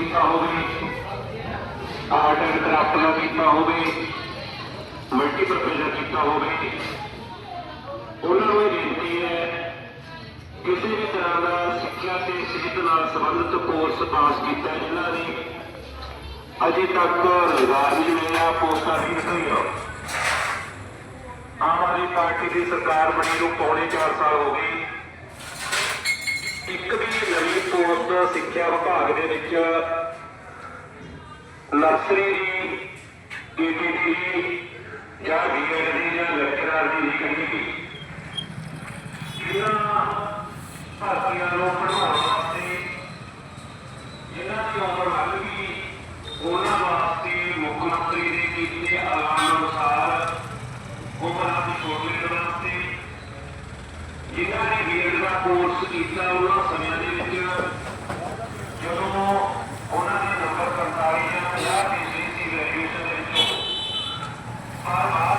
Course ਕੀਤਾ ਹੋਵੇ art and craft ਦਾ ਕੀਤਾ ਹੋਵੇ ਮਲਟੀਪਰਪਜ਼ ਦਾ ਕੀਤਾ ਹੋਵੇ, ਉਹਨਾਂ ਨੂੰ ਇਹ ਬੇਨਤੀ ਹੈ ਕਿਸੇ ਵੀ ਤਰ੍ਹਾਂ ਦਾ ਸਿੱਖਿਆ ਤੇ ਸਿਹਤ ਨਾਲ ਸੰਬੰਧਿਤ ਕੋਰਸ ਪਾਸ ਕੀਤਾ ਜਿਨ੍ਹਾਂ ਨੇ ਅਜੇ ਤੱਕ ਰੁਜ਼ਗਾਰ ਨਹੀਂ ਮਿਲਿਆ ਪੋਸਟਾਂ ਨਹੀਂ ਨਿਕਲੀਆਂ ਆਮ ਆਦਮੀ ਪਾਰਟੀ ਦੀ ਸਰਕਾਰ ਬਣੀ ਨੂੰ ਪੌਣੇ 4 ਸਾਲ ਹੋ ਗਏ। ਇੱਕ ਵੀ ਸਿੱਖਿਆ ਵਿਭਾਗ ਦੇ ਵਿੱਚ ਨਰਸਰੀ ਦੀ ਕੇਟੀਡੀ ਦੀ ਜਾਂ ਬੀਐਡ ਦੀ ਜਾਂ ਲੈਕਚਰਰ ਦੀ ਨਹੀਂ ਇਹਨਾਂ ਭਾਰਤੀਆਂ ਨੂੰ ਪੜ੍ਹਾਉਣ ਵਾਸਤੇ, ਜਿਨ੍ਹਾਂ ਦੀ ਉਮਰ ਲੱਗ ਗਈ, ਉਹਨਾਂ ਵਾਸਤੇ ਮੁੱਖ ਮੰਤਰੀ ਦੇ ਕੀਤੇ ਐਲਾਨ ਅਨੁਸਾਰ ਉਮਰ ਦੀ ਛੋਟੀ ਵਾਸਤੇ ਜਿਨ੍ਹਾਂ ਨੇ ਬੀਐਡ ਦਾ ਕੋਰਸ ਕੀਤਾ, ਉਹਨਾਂ ਸਮਿਆਂ ਦੇ ਵਿੱਚ ਜਦੋਂ ਉਹਨਾਂ ਦੇ ਨੰਬਰ 45 ਜਾਂ 50 ਫੀਸਦੀ ਸੀ ਗ੍ਰੈਜੂਏਸ਼ਨ ਦੇ ਵਿੱਚੋਂ ਪਰ ਬਾਅਦ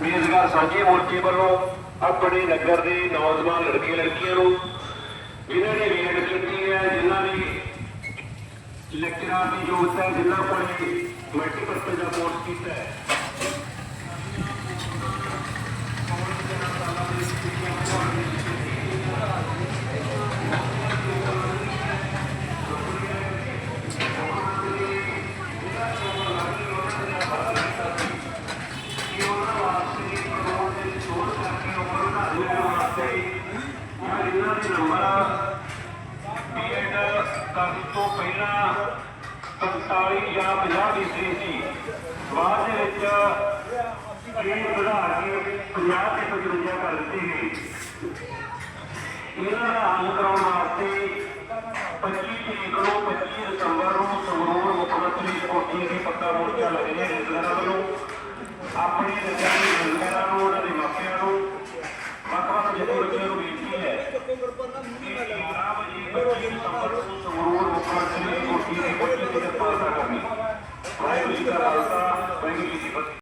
ਬੇਰੁਜ਼ਗਾਰ ਸਾਂਝੇ ਮੋਰਚੇ ਵੱਲੋਂ ਆਪਣੇ ਨਗਰ ਦੇ ਨੌਜਵਾਨ ਲੜਕੇ ਲੜਕੀਆਂ ਨੂੰ ਜਿਨ੍ਹਾਂ ਨੇ ਬੀਐਡ ਕੀਤੀ ਹੈ ਜਿਨ੍ਹਾਂ ਨੇ ਲੈਕਚਰਾਂ ਦੀ ਯੋਗਤਾ ਜਿਨ੍ਹਾਂ ਕੋਲ ਮਲਟੀਪਰਪਜ਼ ਦਾ ਕੋਰਸ ਕੀਤਾ ਹੈ ਕਿ ਉਹਨਾਂ ਵਾਸਤੇ ਕਾਨੂੰਨ ਦੇ ਵਿੱਚ ਸੋਧ ਕਰਕੇ ਉਮਰ ਵਧਾਉਣ ਵਾਸਤੇ ਜਾਂ ਜਿਨ੍ਹਾਂ ਦੇ ਨੰਬਰ ਬੀਐਡ ਕਰਨ ਤੋਂ ਪਹਿਲਾਂ 45 ਜਾਂ 50 ਫੀਸਦੀ ਸੀ ਬਾਅਦ ਦੇ ਵਿੱਚ ਇਹ ਵਧਾ ਕੇ 50 ਤੇ 55 ਕਰ ਦਿੱਤੀ ਗਈ ਇਹਨਾਂ ਦਾ ਹੱਲ ਕਰਾਉਣ ਵਾਸਤੇ 25 ਤਰੀਕ ਨੂੰ 25 ਦਸੰਬਰ ਨੂੰ ਸੰਗਰੂਰ ਮੁਖਾ ਜੀ ਕੋਟੀ ਦੀ ਕੋਟੀ ਦੀ ਜਪਾਲਤਾ ਕਰਨੀ ਵਾਹਿਗੁਰੂ ਜੀ ਕਾ ਖਾਲਸਾ ਵਾਹਿਗੁਰੂ ਜੀ ਕੀ ਫਤਿਹ